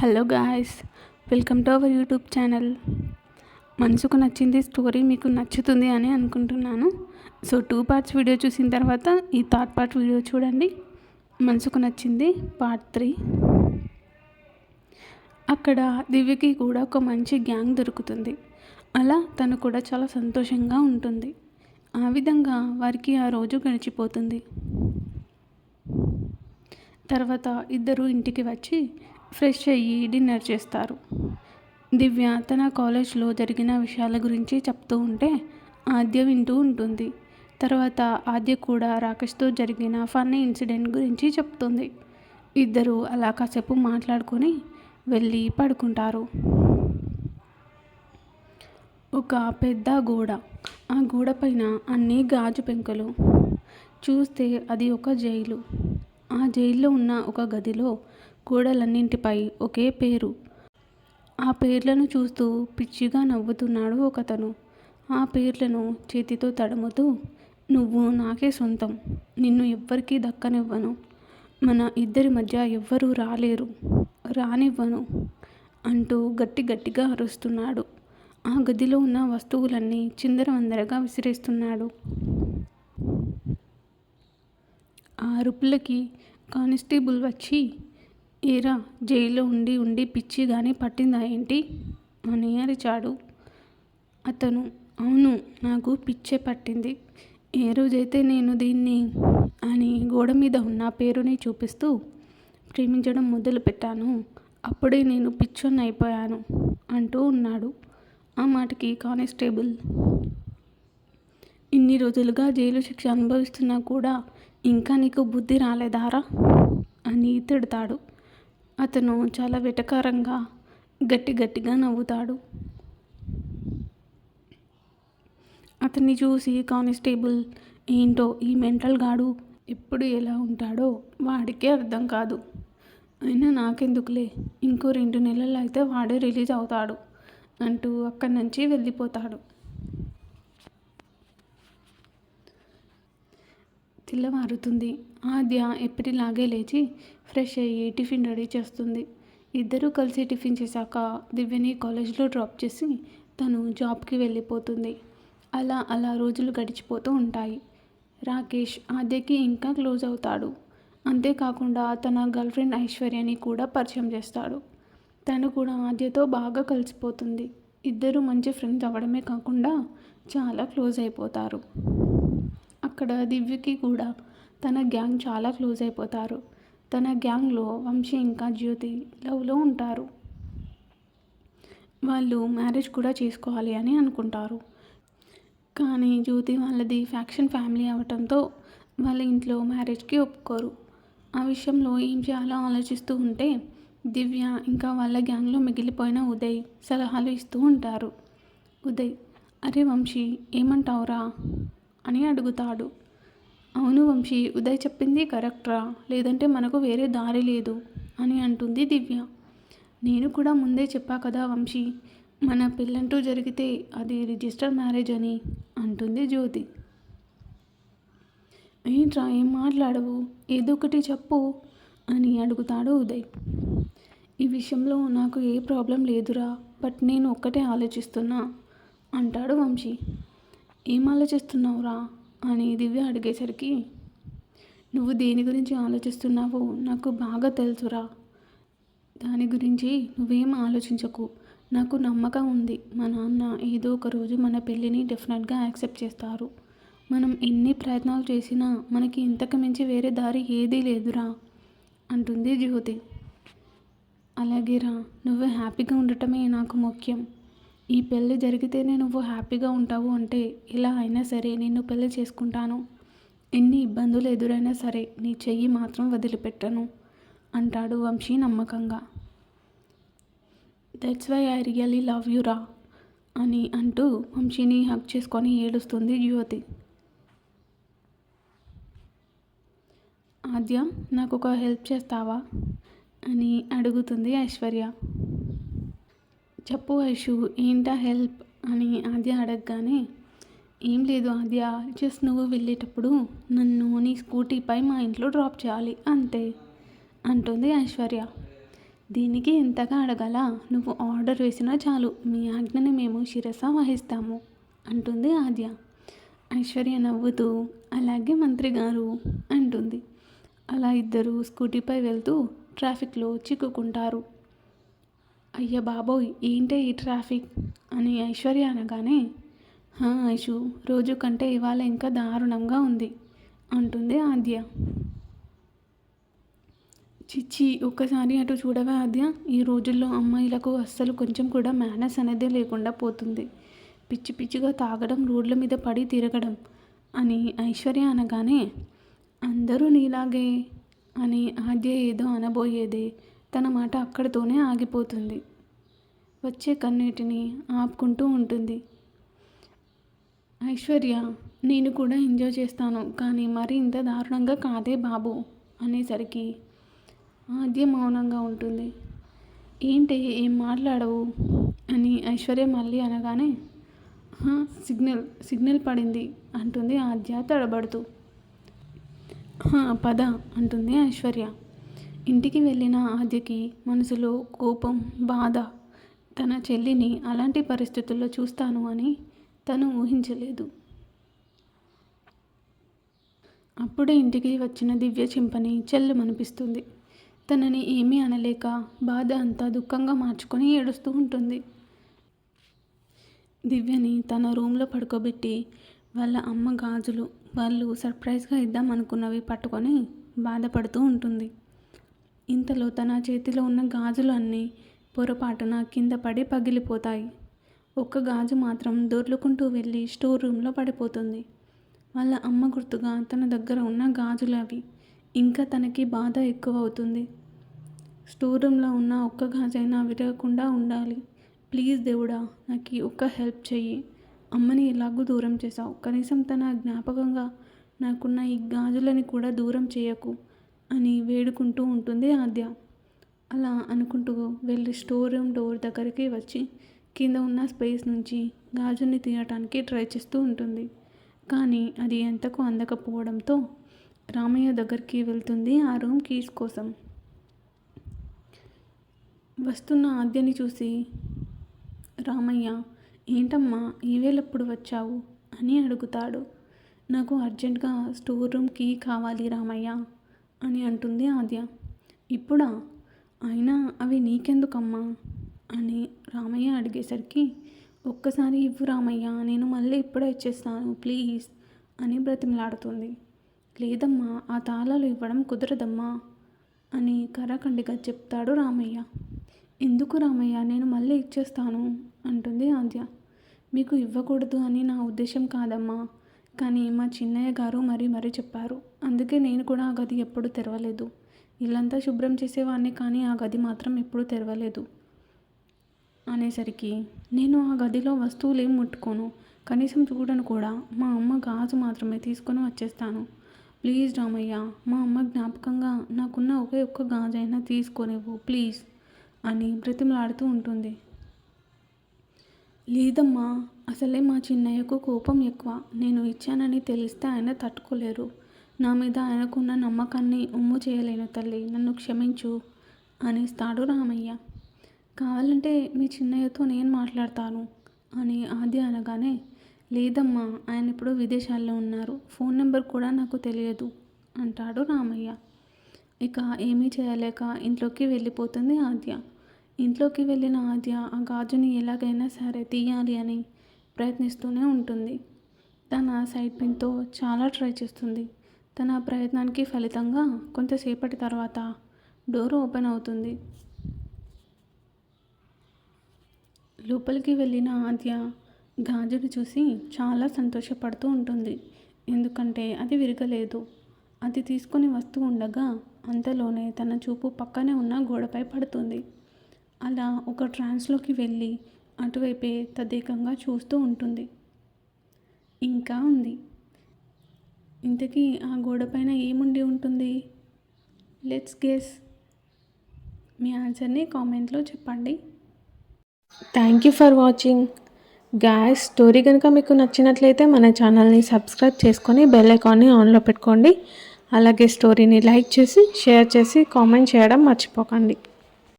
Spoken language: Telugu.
Hello guys welcome to our YouTube channel. మనసుకు నచ్చింది స్టోరీ మీకు నచ్చుతుంది అని అనుకుంటున్నాను. సో టూ పార్ట్స్ వీడియో చూసిన తర్వాత ఈ థర్డ్ పార్ట్ వీడియో చూడండి. మనసుకు నచ్చింది పార్ట్ త్రీ. అక్కడ దివ్యకి కూడా ఒక మంచి గ్యాంగ్ దొరుకుతుంది. అలా తను కూడా చాలా సంతోషంగా ఉంటుంది. ఆ విధంగా వారికి ఆ రోజు గడిచిపోతుంది. తర్వాత ఇద్దరు ఇంటికి వచ్చి ఫ్రెష్ అయ్యి డిన్నర్ చేస్తారు. దివ్య తన కాలేజ్లో జరిగిన విషయాల గురించి చెప్తూ ఉంటే ఆద్య వింటూ ఉంటుంది. తర్వాత ఆద్య కూడా రాకేష్తో జరిగిన ఫన్నీ ఇన్సిడెంట్ గురించి చెప్తుంది. ఇద్దరు అలా కాసేపు మాట్లాడుకొని వెళ్ళి పడుకుంటారు. ఒక పెద్ద గోడ. ఆ గోడ పైన అన్ని గాజు పెంకులు. చూస్తే అది ఒక జైలు. ఆ జైల్లో ఉన్న ఒక గదిలో గోడలన్నింటిపై ఒకే పేరు. ఆ పేర్లను చూస్తూ పిచ్చిగా నవ్వుతున్నాడు ఒకతను. ఆ పేర్లను చేతితో తడుముతూ నువ్వు నాకే సొంతం. నిన్ను ఎవ్వరికీ దక్కనివ్వను. మన ఇద్దరి మధ్య ఎవ్వరూ రాలేరు. రానివ్వను అంటూ గట్టి గట్టిగా అరుస్తున్నాడు. ఆ గదిలో ఉన్న వస్తువులన్నీ చిందరవందరగా విసిరేస్తున్నాడు. ఆ అరుపులకి కానిస్టేబుల్ వచ్చి ఏరా జైల్లో ఉండి ఉండి పిచ్చి కానీ పట్టిందా ఏంటి? అని అరిచాడు అతను. అవును నాకు పిచ్చే పట్టింది. ఏ రోజైతే నేను దీన్ని అని గోడ మీద ఉన్న పేరుని చూపిస్తూ ప్రేమించడం మొదలుపెట్టాను అప్పుడే నేను పిచ్చోన్ని అయిపోయాను అంటూ ఉన్నాడు ఆ మాటకి కానిస్టేబుల్. ఇన్ని రోజులుగా జైలు శిక్ష అనుభవిస్తున్నా కూడా ఇంకా నీకు బుద్ధి రాలేదారా? అని తిడతాడు. అతను చాలా వెటకారంగా గట్టి గట్టిగా నవ్వుతాడు. అతన్ని చూసి కానిస్టేబుల్ ఏంటో ఈ మెంటల్ గాడు ఎప్పుడు ఎలా ఉంటాడో వాడికే అర్థం కాదు. అయినా నాకెందుకులే ఇంకో రెండు నెలలు అయితే వాడే రిలీజ్ అవుతాడు అంటూ అక్కడి నుంచి వెళ్ళిపోతాడు. తెల్లవారుతుంది. ఆద్య ఎప్పటిలాగే లేచి ఫ్రెష్ అయ్యి టిఫిన్ రెడీ చేస్తుంది. ఇద్దరూ కలిసి టిఫిన్ చేశాక దివ్యని కాలేజ్లో డ్రాప్ చేసి తను జాబ్కి వెళ్ళిపోతుంది. అలా అలా రోజులు గడిచిపోతూ ఉంటాయి. రాకేష్ ఆద్యకి ఇంకా క్లోజ్ అవుతాడు. అంతేకాకుండా తన గర్ల్ ఫ్రెండ్ ఐశ్వర్యని కూడా పరిచయం చేస్తాడు. తను కూడా ఆద్యతో బాగా కలిసిపోతుంది. ఇద్దరు మంచి ఫ్రెండ్స్ అవ్వడమే కాకుండా చాలా క్లోజ్ అయిపోతారు. అక్కడ దివ్యకి కూడా తన గ్యాంగ్ చాలా క్లోజ్ అయిపోతారు. తన గ్యాంగ్లో వంశీ ఇంకా జ్యోతి లవ్లో ఉంటారు. వాళ్ళు మ్యారేజ్ కూడా చేసుకోవాలి అని అనుకుంటారు. కానీ జ్యోతి వాళ్ళది ఫ్యాక్షన్ ఫ్యామిలీ అవటంతో వాళ్ళ ఇంట్లో మ్యారేజ్కి ఒప్పుకోరు. ఆ విషయంలో ఏం చేయాలో ఆలోచిస్తూ ఉంటే దివ్య ఇంకా వాళ్ళ గ్యాంగ్లో మిగిలిపోయిన ఉదయ్ సలహాలు ఇస్తూ ఉంటారు. ఉదయ్ అరే వంశీ ఏమంటావురా? అని అడుగుతాడు. అవును వంశీ ఉదయ్ చెప్పింది కరెక్ట్రా. లేదంటే మనకు వేరే దారి లేదు అని అంటుంది దివ్య. నేను కూడా ముందే చెప్పా కదా వంశీ మన పెళ్ళంటూ జరిగితే అది రిజిస్టర్ మ్యారేజ్ అని అంటుంది జ్యోతి. ఏంట్రా ఏం మాట్లాడవు? ఏదో ఒకటి చెప్పు అని అడుగుతాడు ఉదయ్. ఈ విషయంలో నాకు ఏ ప్రాబ్లం లేదురా బట్ నేను ఒక్కటే ఆలోచిస్తున్నా అంటాడు వంశీ. ఏం ఆలోచిస్తున్నావురా? అని దివ్య అడిగేసరికి నువ్వు దేని గురించి ఆలోచిస్తున్నావో నాకు బాగా తెలుసురా. దాని గురించి నువ్వేం ఆలోచించకు. నాకు నమ్మకం ఉంది. మా నాన్న ఏదో ఒక రోజు మన పెళ్ళిని డెఫినెట్గా యాక్సెప్ట్ చేస్తారు. మనం ఎన్ని ప్రయత్నాలు చేసినా మనకి ఇంతకు మించి వేరే దారి ఏదీ లేదురా అంటుంది జ్యోతి. అలాగేరా. నువ్వు హ్యాపీగా ఉండటమే నాకు ముఖ్యం. ఈ పెళ్ళి జరిగితేనే నువ్వు హ్యాపీగా ఉంటావు అంటే ఇలా అయినా సరే నిన్ను పెళ్ళి చేసుకుంటాను. ఎన్ని ఇబ్బందులు ఎదురైనా సరే నీ చెయ్యి మాత్రం వదిలిపెట్టను అంటాడు వంశీ నమ్మకంగా. That's why I really love you రా అని అంటూ వంశీని హక్ చేసుకొని ఏడుస్తుంది జ్యోతి. ఆద్య నాకు ఒక హెల్ప్ చేస్తావా? అని అడుగుతుంది ఐశ్వర్య. చెప్పు ఐషు ఏంటా హెల్ప్ అని ఆద్య అడగగానే ఏం లేదు ఆద్య జస్ట్ నువ్వు వెళ్ళేటప్పుడు నన్ను నీ స్కూటీపై మా ఇంట్లో డ్రాప్ చేయాలి అంతే అంటుంది ఐశ్వర్య. దీనికి ఎంతగా అడగాల నువ్వు ఆర్డర్ వేసినా చాలు మీ ఆజ్ఞని మేము శిరస వహిస్తాము అంటుంది ఆద్య. ఐశ్వర్య నవ్వుతూ అలాగే మంత్రి గారు అంటుంది. అలా ఇద్దరు స్కూటీపై వెళ్తూ ట్రాఫిక్లో చిక్కుకుంటారు. అయ్య బాబోయ్ ఏంటే ఈ ట్రాఫిక్? అని ఐశ్వర్య అనగానే "హా, ఐషు రోజు కంటే ఇవాళ ఇంకా దారుణంగా ఉంది అంటుంది ఆద్య. చిచ్చి ఒక్కసారి అటు చూడవే ఆద్య? ఈ రోజుల్లో అమ్మాయిలకు అస్సలు కొంచెం కూడా మేనస్ అనేది లేకుండా పోతుంది. పిచ్చి పిచ్చిగా తాగడం రోడ్ల మీద పడి తిరగడం అని ఐశ్వర్య అనగానే అందరూ నీలాగే అని ఆద్య ఏదో అనబోయేదే. తన మాట అక్కడితోనే ఆగిపోతుంది. వచ్చే కన్నీటిని ఆపుకుంటూ ఉంటుంది. ఐశ్వర్య నేను కూడా ఎంజాయ్ చేస్తాను కానీ మరి ఇంత దారుణంగా కాదే బాబు అనేసరికి ఆద్య మౌనంగా ఉంటుంది. ఏంటి ఏం మాట్లాడవు? అని ఐశ్వర్య మళ్ళీ అనగానే సిగ్నల్ సిగ్నల్ పడింది అంటుంది ఆద్య తడబడుతూ. "హా, పద అంటుంది ఐశ్వర్య. ఇంటికి వెళ్ళిన ఆద్యకి మనసులో కోపం బాధ తన చెల్లిని అలాంటి పరిస్థితుల్లో చూస్తాను అని తను ఊహించలేదు. అప్పుడే ఇంటికి వచ్చిన దివ్య చింపని చెల్లుమనిపిస్తుంది. తనని ఏమీ అనలేక బాధ అంతా దుఃఖంగా మార్చుకొని ఏడుస్తూ ఉంటుంది. దివ్యని తన రూమ్లో పడుకోబెట్టి వాళ్ళ అమ్మ గాజులు వాళ్ళు సర్ప్రైజ్గా ఇద్దాం అనుకున్నవి పట్టుకొని బాధపడుతూ ఉంటుంది. ఇంతలో తన చేతిలో ఉన్న గాజులు అన్నీ పొరపాటున కింద పడి పగిలిపోతాయి. ఒక్క గాజు మాత్రం దొర్లుకుంటూ వెళ్ళి స్టోర్ రూమ్లో పడిపోతుంది. వాళ్ళ అమ్మ గుర్తుగా తన దగ్గర ఉన్న గాజులు అవి ఇంకా తనకి బాధ ఎక్కువ అవుతుంది స్టోర్ రూమ్లో ఉన్న ఒక్క గాజైనా విరగకుండా ఉండాలి. ప్లీజ్ దేవుడా నాకు ఒక్క హెల్ప్ చెయ్యి. అమ్మని ఎలాగూ దూరం చేశావు. కనీసం తన జ్ఞాపకంగా నాకున్న ఈ గాజులని కూడా దూరం చేయకు. అని వేడుకుంటూ ఉంటుంది ఆద్య. అలా అనుకుంటూ వెళ్ళి స్టోర్ రూమ్ డోర్ దగ్గరికి వచ్చి కింద ఉన్న స్పేస్ నుంచి గాజుని తీయటానికి ట్రై చేస్తూ ఉంటుంది. కానీ అది ఎంతకు అందకపోవడంతో రామయ్య దగ్గరికి వెళ్తుంది ఆ రూమ్ కీస్ కోసం. వస్తున్న ఆద్యని చూసి రామయ్య ఏంటమ్మా ఈవేళప్పుడు వచ్చావు? అని అడుగుతాడు. నాకు అర్జెంటుగా స్టోర్ రూమ్ కీ కావాలి రామయ్య. అని అంటుంది ఆద్య. ఇప్పుడా? అయినా అవి నీకెందుకమ్మా? అని రామయ్య అడిగేసరికి ఒక్కసారి ఇవ్వు రామయ్య నేను మళ్ళీ ఇప్పుడే ఇచ్చేస్తాను ప్లీజ్ అని బ్రతిమలాడుతుంది. లేదమ్మా ఆ తాళాలు ఇవ్వడం కుదరదమ్మా అని కరాఖండిగా చెప్తాడు రామయ్య. ఎందుకు రామయ్య నేను మళ్ళీ ఇచ్చేస్తాను అంటుంది ఆద్య. మీకు ఇవ్వకూడదు అని నా ఉద్దేశం కాదమ్మా కానీ మా చిన్నయ్య గారు మరీ మరీ చెప్పారు. అందుకే నేను కూడా ఆ గది ఎప్పుడు తెరవలేదు. ఇల్లంతా శుభ్రం చేసేవాడిని కానీ ఆ గది మాత్రం ఎప్పుడు తెరవలేదు. అనేసరికి నేను ఆ గదిలో వస్తువులు ఏం ముట్టుకోను. కనీసం చూడను కూడా. మా అమ్మ గాజు మాత్రమే తీసుకొని వచ్చేస్తాను. ప్లీజ్ రామయ్య మా అమ్మ జ్ఞాపకంగా నాకున్న ఒకే ఒక్క గాజైనా తీసుకొనివ్వు ప్లీజ్ అని బ్రతిమలాడుతూ ఉంటుంది. లేదమ్మా అసలే మా చిన్నయ్యకు కోపం ఎక్కువ. నేను ఇచ్చానని తెలిస్తే ఆయన తట్టుకోలేరు. నా మీద ఆయనకున్న నమ్మకాన్ని ఉమ్ము చేయలేను తల్లి. నన్ను క్షమించు అనేస్తాడు రామయ్య. కావాలంటే మీ చిన్నయ్యతో నేను మాట్లాడతాను అని ఆద్య అనగానే లేదమ్మా ఆయన ఇప్పుడు విదేశాల్లో ఉన్నారు. ఫోన్ నెంబర్ కూడా నాకు తెలియదు అంటాడు రామయ్య. ఇక ఏమీ చేయలేక ఇంట్లోకి వెళ్ళిపోతుంది ఆద్య. ఇంట్లోకి వెళ్ళిన ఆద్య ఆ గాజుని ఎలాగైనా సరే తీయాలి అని ప్రయత్నిస్తూనే ఉంటుంది. తన సైడ్ పిన్తో చాలా ట్రై చేస్తుంది. తన ప్రయత్నానికి ఫలితంగా కొంతసేపటి తర్వాత డోర్ ఓపెన్ అవుతుంది. లోపలికి వెళ్ళిన ఆద్య గాజును చూసి చాలా సంతోషపడుతూ ఉంటుంది. ఎందుకంటే అది విరగలేదు. అది తీసుకొని వస్తూ ఉండగా అంతలోనే తన చూపు పక్కనే ఉన్న గోడపై పడుతుంది. అలా ఒక ట్రాన్స్లోకి వెళ్ళి అటువైపే తదేకంగా చూస్తూ ఉంటుంది. ఇంకా ఉంది. ఇంతకీ ఆ గోడపైన ఏముండి ఉంటుంది? లెట్స్ గెస్ మీ ఆన్సర్ని కామెంట్లో చెప్పండి. Thank you for watching guys story కనుక మీకు నచ్చినట్లయితే మన ఛానల్ని సబ్స్క్రైబ్ చేసుకొని బెల్ ఐకాన్ని ఆన్లో పెట్టుకోండి. అలాగే స్టోరీని లైక్ చేసి షేర్ చేసి కామెంట్ చేయడం మర్చిపోకండి.